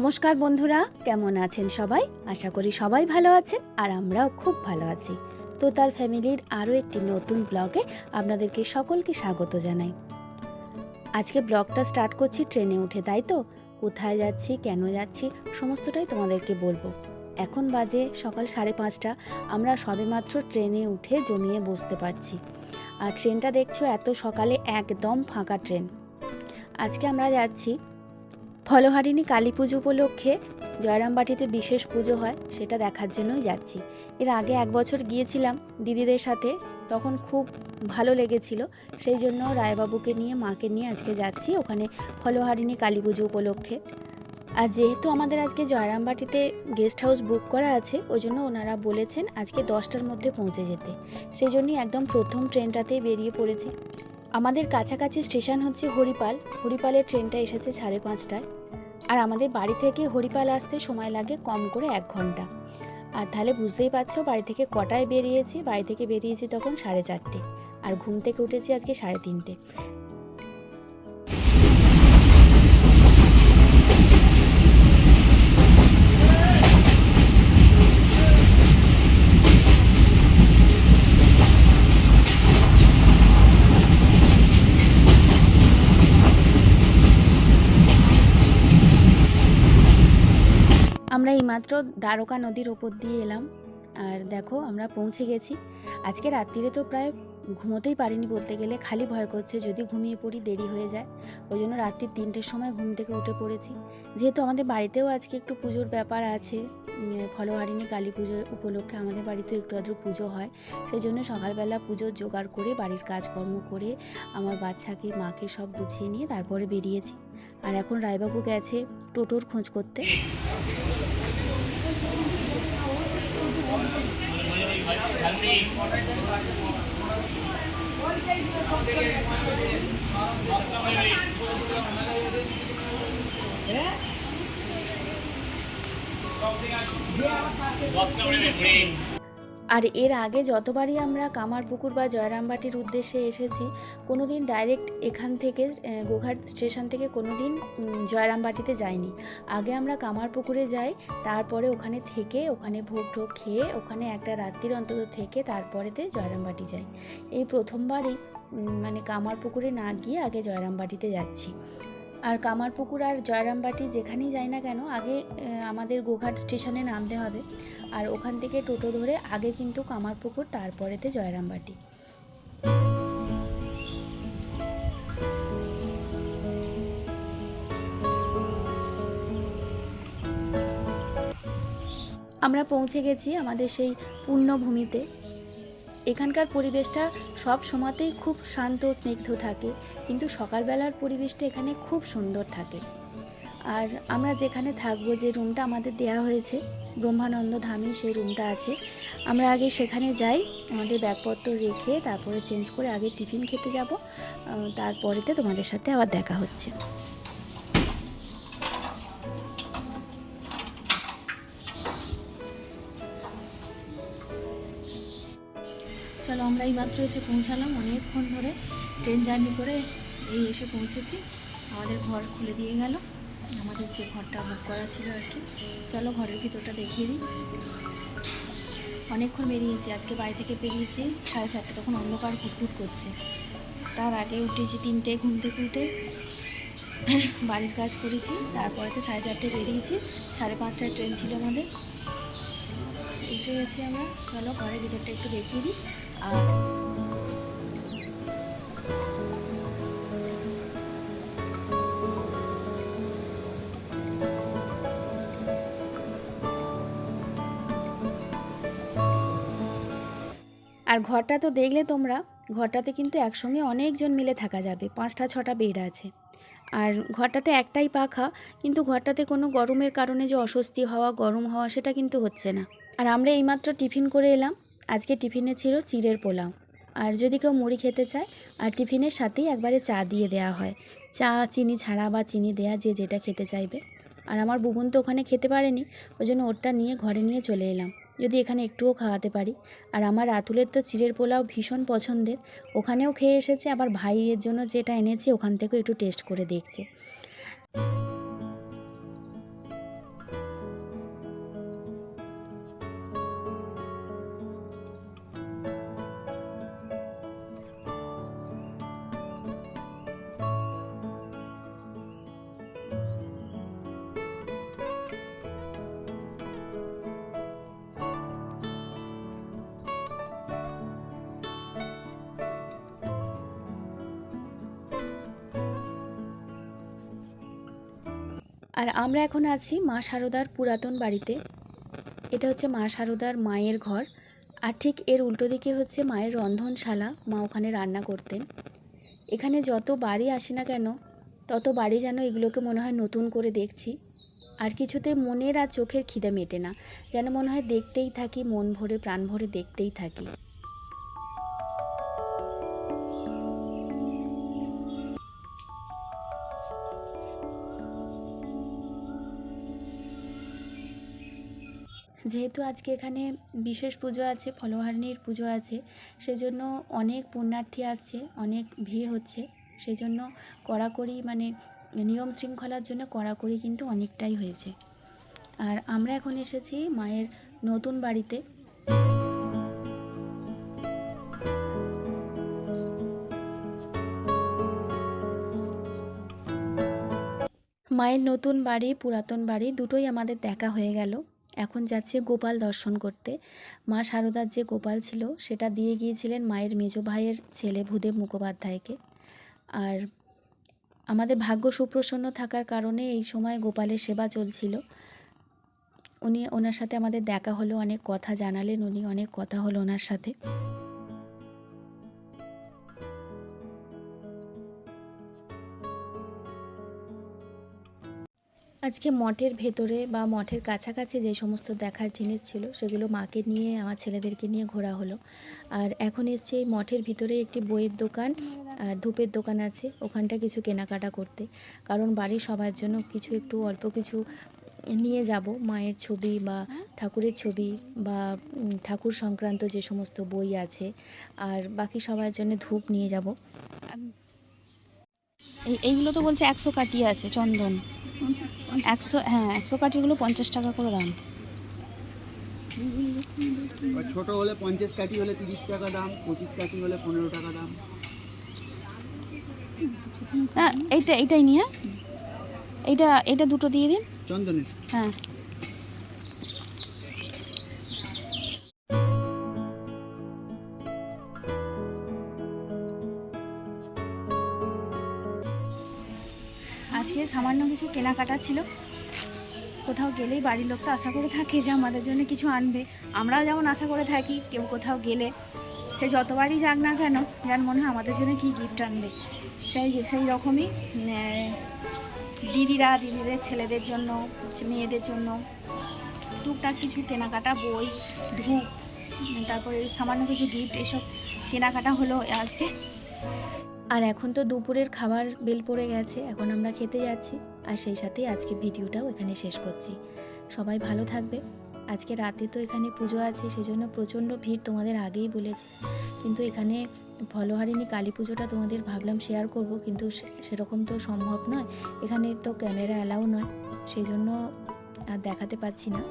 নমস্কার বন্ধুরা, কেমন আছেন সবাই? আশা করি সবাই ভালো আছেন আর আমরাও খুব ভালো আছি। তো তার ফ্যামিলির আরও একটি নতুন ব্লগে আপনাদেরকে সকলকে স্বাগত জানাই। আজকে ব্লগটা স্টার্ট করছি ট্রেনে উঠে, তাই তো? কোথায় যাচ্ছি, কেন যাচ্ছি, সমস্তটাই তোমাদেরকে বলব। এখন বাজে সকাল সাড়ে পাঁচটা, আমরা সবেমাত্র ট্রেনে উঠে জমিয়ে বসতে পারছি। আর ট্রেনটা দেখছ, এত সকালে একদম ফাঁকা ট্রেন। আজকে আমরা যাচ্ছি ফলহারিণী কালী পুজো উপলক্ষে জয়রামবাটিতে বিশেষ পুজো হয়, সেটা দেখার জন্যই যাচ্ছি। এর আগে এক বছর গিয়েছিলাম দিদিদের সাথে, তখন খুব ভালো লেগেছিল, সেই জন্য রায়বাবুকে নিয়ে, মাকে নিয়ে আজকে যাচ্ছি ওখানে ফলহারিণী কালী পুজো উপলক্ষে। আর যেহেতু আমাদের আজকে জয়রামবাটিতে গেস্ট হাউস বুক করা আছে, ওই জন্য ওনারা বলেছেন আজকে দশটার মধ্যে পৌঁছে যেতে। সেই জন্যই একদম প্রথম ট্রেনটাতেই বেরিয়ে পড়েছি। আমাদের কাছাকাছি স্টেশন হচ্ছে হরিপাল। হরিপালের ট্রেনটা এসেছে সাড়ে পাঁচটায়। আর আমাদের বাড়ি থেকে হরিপাল আসতে সময় লাগে কম করে এক ঘণ্টা। আর তাহলে বুঝতেই পারছ, বাড়ি থেকে কটায় বেরিয়েছি? বাড়ি থেকে বেরিয়েছি তখন সাড়ে চারটে। আর ঘুম থেকে উঠেছি আজকে সাড়ে তিনটে। আমরা এইমাত্র দ্বারকা নদীর ওপর দিয়ে এলাম। আর দেখো, আমরা পৌঁছে গেছি। আজকে রাত্রিরে তো প্রায় ঘুমোতেই পারিনি বলতে গেলে। খালি ভয় করছে যদি ঘুমিয়ে পড়ি, দেরি হয়ে যায়। ওই জন্য রাত্রি তিনটের সময় ঘুম থেকে উঠে পড়েছি। যেহেতু আমাদের বাড়িতেও আজকে একটু পুজোর ব্যাপার আছে ফলহারিণী কালী পুজোর উপলক্ষে আমাদের বাড়িতেও একটু আধটু পুজো হয়। সেই জন্য সকালবেলা পুজোর জোগাড় করে, বাড়ির কাজকর্ম করে, আমার বাচ্চাকে, মাকে সব গুছিয়ে নিয়ে তারপরে বেরিয়েছি। আর এখন রায়বাবু গেছে টোটোর খোঁজ করতে। What's going on? What's going on? আর এর আগে যতবারই আমরা কামারপুকুর বা জয়রামবাটির উদ্দেশ্যে এসেছি কোনো দিন ডাইরেক্ট এখান থেকে গোঘাট স্টেশন থেকে কোনো দিন জয়রামবাটিতে যাইনি। আগে আমরা কামারপুকুরে যাই, তারপরে ওখানে থেকে ওখানে ভোগ টোগ খেয়ে ওখানে একটা রাত্রির অন্তত থেকে তারপরেতে জয়রামবাটি যাই। এই প্রথমবারই মানে কামারপুকুরে না গিয়ে আগে জয়রামবাটিতে যাচ্ছি। আর কামারপুকুর আর জয়রামবাটি যেখানেই যাই না কেন, আগে আমাদের গোঘাট স্টেশনে নামতে হবে। আর ওখান থেকে টোটো ধরে আগে কিন্তু কামারপুকুর, তারপরেতে জয়রামবাটি। আমরা পৌঁছে গেছি আমাদের সেই পূর্ণভূমিতে। এখানকার পরিবেশটা সব সময়তেই খুব শান্ত, স্নিগ্ধ থাকে, কিন্তু সকালবেলার পরিবেশটা এখানে খুব সুন্দর থাকে। আর আমরা যেখানে থাকব, যে রুমটা আমাদের দেয়া হয়েছে, ব্রহ্মানন্দ ধামে সেই রুমটা আছে, আমরা আগে সেখানে যাই, আমাদের ব্যাগপত্র রেখে তারপরে চেঞ্জ করে আগে টিফিন খেতে যাব তারপরেতে তোমাদের সাথে আবার দেখা হচ্ছে। চলো, আমরা এই মাত্র এসে পৌঁছালাম। অনেকক্ষণ ধরে ট্রেন জার্নি করে এই এসে পৌঁছেছি। আমাদের ঘর খুলে দিয়ে গেল। আমাদের যে ঘরটা বুক করা ছিল আর কি। চলো, ঘরের ভিতরটা দেখিয়ে দিই। অনেকক্ষণ বেরিয়েছি, আজকে বাড়ি থেকে বেরিয়েছি। সাড়ে চারটে তখন অন্ধকার ফুটফুট করছে। তার আগে উঠেছি তিনটে ঘুম থেকে উঠে বাড়ির কাজ করেছি। তারপরে তো সাড়ে চারটে বেরিয়েছি। সাড়ে পাঁচটায় ট্রেন ছিল আমাদের। এসে গেছি আমরা। চলো, ঘরের ভিতরটা একটু দেখিয়ে দিই। আর ঘরটা তো দেখলে তোমরা, ঘরটাতে কিন্তু একসঙ্গে অনেকজন মিলে থাকা যাবে, পাঁচটা, ছটা বেড আছে। আর ঘরটাতে একটাই পাখা, কিন্তু ঘরটাতে কোনো গরমের কারণে যে অস্বস্তি হওয়া, গরম হওয়া, সেটা কিন্তু হচ্ছে না। আর আমরা এইমাত্র টিফিন করে এলাম। আজকে টিফিনে ছিল চিড়ের পোলাও। আর যদি কেউ মুড়ি খেতে চায়, আর টিফিনের সাথেই একবারে চা দিয়ে দেওয়া হয়। চা, চিনি ছাড়া বা চিনি দেয়া যে যেটা খেতে চাইবে। আর আমার বুবুন তো ওখানে খেতে পারেনি ওই জন্য ওরটা নিয়ে ঘরে নিয়ে চলে এলাম। যদি এখানে একটুও খাওয়াতে পারি। আর আমার রাতুলের তো চিড়ের পোলাও ভীষণ পছন্দের। ওখানেও খেয়ে এসেছে, আবার ভাইয়ের জন্য যেটা এনেছি, ওখান থেকেও একটু টেস্ট করে দেখছে। আর আমরা এখন আছি মা সারদার পুরাতন বাড়িতে। এটা হচ্ছে মা সারদার মায়ের ঘর। আর ঠিক এর উল্টো দিকে হচ্ছে মায়ের রন্ধনশালা। মা ওখানে রান্না করতেন। এখানে যত বাড়ি আসি না কেন, তত বাড়ি যেন এগুলোকে মনে হয় নতুন করে দেখছি। আর কিছুতে মনের আর চোখের খিদে মেটে না। যেন মনে হয় দেখতেই থাকি, মন ভরে, প্রাণ ভরে দেখতেই থাকি। যেহেতু আজকে এখানে বিশেষ পুজো আছে, ফলহারিণীর পুজো আছে, সেজন্য অনেক পুণ্যার্থী আসছে, অনেক ভিড় হচ্ছে। সেই জন্য কড়াকড়ি মানে নিয়ম শৃঙ্খলার জন্য কড়াকড়ি কিন্তু অনেকটাই হয়েছে। আর আমরা এখন এসেছি মায়ের নতুন বাড়িতে। মায়ের নতুন বাড়ি, পুরাতন বাড়ি দুটোই আমাদের দেখা হয়ে গেল। এখন যাচ্ছে গোপাল দর্শন করতে। মা সারদার যে গোপাল ছিল, সেটা দিয়ে গিয়েছিলেন মায়ের মেজ ভাইয়ের ছেলে ভূদেব মুখোপাধ্যায়কে। আর আমাদের ভাগ্য সুপ্রসন্ন থাকার কারণে এই সময় গোপালের সেবা চলছিল। উনি ওনার সাথে আমাদের দেখা হলো, অনেক কথা জানালেন, উনি অনেক কথা হলো ওনার সাথে। আজকে মঠের ভেতরে বা মঠের কাছাকাছি যে সমস্ত দেখার জিনিস ছিল, সেগুলো মাকে নিয়ে, আমার ছেলেদেরকে নিয়ে ঘোরা হলো। আর এখন এসছে এই মঠের ভিতরে একটি বইয়ের দোকান, আর ধূপের দোকান আছে, ওখানটা কিছু কেনাকাটা করতে। কারণ বাড়ির সবার জন্য কিছু একটু অল্প কিছু নিয়ে যাব, মায়ের ছবি বা ঠাকুরের ছবি বা ঠাকুর সংক্রান্ত যে সমস্ত বই আছে। আর বাকি সবার জন্য ধূপ নিয়ে যাব। এই, এইগুলো তো বলছে একশো কাটি আছে, চন্দন। একশো হ্যাঁ একশো কাঠিগুলো পঞ্চাশ টাকা করে দাম। ছোট হলে পঞ্চাশ কাঠি হলে তিরিশ টাকা দাম পঁচিশ কাঠি হলে পনেরো টাকা দাম। হ্যাঁ এইটা এইটাই নিয়ে। এইটা এটা দুটো দিয়ে দিন। চন্দনের। হ্যাঁ। আজকে সামান্য কিছু কেনাকাটা ছিল। কোথাও গেলেই বাড়ির লোক তো আশা করে থাকে যে আমাদের জন্য কিছু আনবে। আমরাও যেমন আশা করে থাকি, কেউ কোথাও গেলে সে যতবারই যাক না কেন যার মনে হয় আমাদের জন্য কী গিফট আনবে। সেই সেই রকমই দিদিরা, দিদিদের ছেলেদের জন্য, মেয়েদের জন্য টুকটাক কিছু কেনাকাটা বই, ধূপ, তারপরে সামান্য কিছু গিফট এসব কেনাকাটা হলো আজকে। আর এখন তো দুপুরের খাবার বেল পড়ে গেছে, এখন আমরা খেতে যাচ্ছি। আর সেই সাথেই আজকে ভিডিওটাও এখানে শেষ করছি। সবাই ভালো থাকবে। আজকে রাতে তো এখানে পুজো আছে, সেজন্য প্রচণ্ড ভিড় তোমাদের আগেই বলেছি। কিন্তু এখানে ফলহারিণী কালী পুজোটা তোমাদের ভাবলাম শেয়ার করব, কিন্তু সেরকম তো সম্ভব নয়। এখানে তো ক্যামেরা অ্যালাউ নয় সেই জন্য আর দেখাতে পাচ্ছি না।